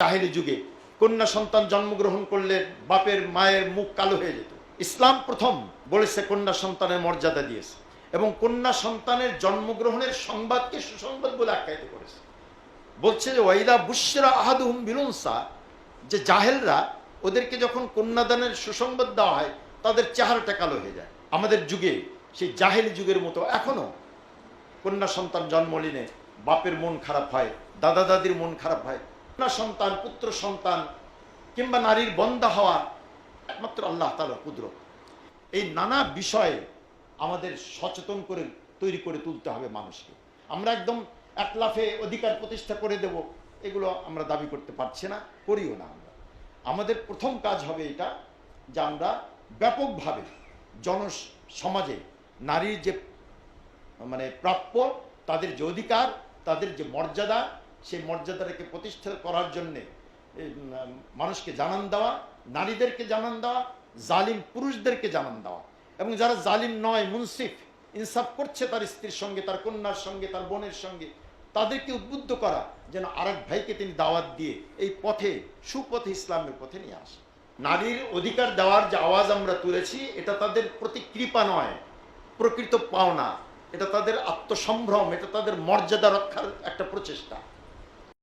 জাহেলি যুগে কন্যা সন্তান জন্মগ্রহণ করলে বাপের মায়ের মুখ কালো হয়ে যেত। ইসলাম প্রথম বলেছে কন্যা সন্তানের মর্যাদা দিয়েছে এবং কন্যা সন্তানের জন্মগ্রহণের সংবাদকে সুসংবাদ বলে আখ্যায়িত করেছে। বলছে যে, ওয়াইদা বুশরা আহাদুহুম বিলুনসা, যে জাহেলরা ওদেরকে যখন কন্যাদানের সুসংবাদ দেওয়া হয়, তাদের চেহারাটা কালো হয়ে যায়। আমাদের যুগে সেই জাহেলি যুগের মতো এখনও কন্যা সন্তান জন্ম নিলে বাপের মন খারাপ হয় দাদা দাদির মন খারাপ হয় কন্যা সন্তান, পুত্র সন্তান কিংবা নারীর বন্ধা হওয়া একমাত্র আল্লাহ তালার কুদরত। এই নানা বিষয়ে আমাদের সচেতন করে, তৈরি করে তুলতে হবে মানুষকে। আমরা একদম এক লাফে অধিকার প্রতিষ্ঠা করে দেব, এগুলো আমরা দাবি করতে পারছি না, করিও না আমরা। আমাদের প্রথম কাজ হবে এটা যে আমরা ব্যাপকভাবে জন সমাজে নারীর যে মানে প্রাপ্য, তাদের যে অধিকার, তাদের যে মর্যাদা সেই মর্যাদাটাকে প্রতিষ্ঠা করার জন্যে মানুষকে জানান দেওয়া, নারীদেরকে জানান দেওয়া, জালিম পুরুষদেরকে জানান দেওয়া। এবং যারা জালিম নয়, মুনসিফ, ইনসাফ করছে তার স্ত্রীর সঙ্গে, তার কন্যার সঙ্গে, তার বোনের সঙ্গে, তাদেরকে উদ্বুদ্ধ করা, যেন আরেক ভাইকে তিনি দাওয়াত দিয়ে এই পথে, সুপথে ইসলামের পথে নিয়ে আসে। নারীর অধিকার দেওয়ার যে আওয়াজ আমরা তুলেছি, এটা তাদের প্রতি কৃপা নয়, প্রকৃত পাওনা। এটা তাদের আত্মসম্ভ্রম, এটা তাদের মর্যাদা রক্ষার একটা প্রচেষ্টা।